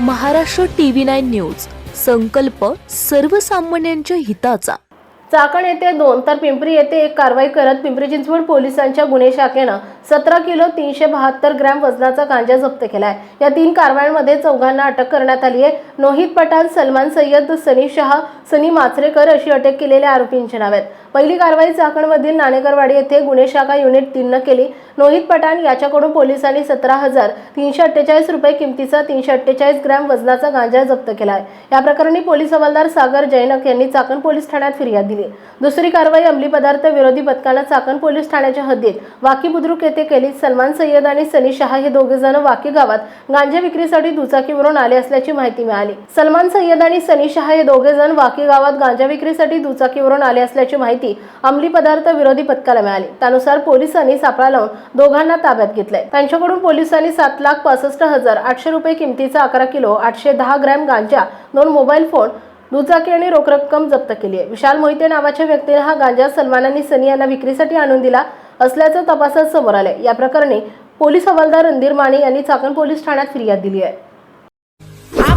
Maharashtra T V nine news. संकल्प सर्वसामान्यांच्या हिताचा. चाकण येथे दोन तर पिंपरी येथे एक कारवाई करत पिंपरी चिंचवड पोलिसांच्या गुन्हे शाखेनं सतरा किलो तीनशे बहात्तर ग्रॅम वजनाचा गांजा जप्त केला आहे या तीन कारवायांमध्ये चौघांना अटक करण्यात आली आहे. नोहित पठाण सलमान सय्यद सनी शहा सनी माचरेकर अशी अटक केलेल्या आरोपींची नाव आहेत पहिली कारवाई चाकणमधील नाणेकरवाडी येथे गुन्हे शाखा युनिट तीननं केली. नोहित पठाण याच्याकडून पोलिसांनी सतरा हजार तीनशे अठ्ठेचाळीस रुपये किमतीचा तीनशे अठ्ठेचाळीस ग्रॅम वजनाचा गांजा जप्त केला आहे या प्रकरणी पोलीस हवालदार सागर जैनक यांनी चाकण पोलीस ठाण्यात फिर्याद दिली. दुसरी कारवाई अंमली पदार्थ विरोधी पथकानं चाकण पोलीस ठाण्याच्या हद्दीत वाकी बुद्रुक येथे केली. सलमान सय्यद आणि सनी शहा हे दोघे जण वाकी गावात गांजा विक्रीसाठी दुचाकीवरून आले असल्याची माहिती मिळाली. सलमान सय्यद आणि सनी शहा हे दोघे जण वाकी गावात गांजा विक्रीसाठी दुचाकीवरून आले असल्याची माहिती अंमली पदार्थ विरोधी पथकाला मिळाली. त्यानुसार पोलिसांनी सापळा लावून दोघांना ताब्यात घेतलंय. त्यांच्याकडून पोलिसांनी सात लाख पासष्ट हजार आठशे रुपये किमतीचा अकरा किलो आठशे दहा ग्रॅम गांजा दोन मोबाईल फोन दुचाकी आणि रोख रक्कम जप्त केली आहे. विशाल मोहिते नावाच्या व्यक्तीने हा गांजा सलमान आणि सनी यांना विक्रीसाठी आणून दिला असल्याचं तपासात समोर आलंय. या प्रकरणी पोलीस हवालदार रणधीर माने यांनी चाकण पोलीस ठाण्यात फिर्याद दिली आहे.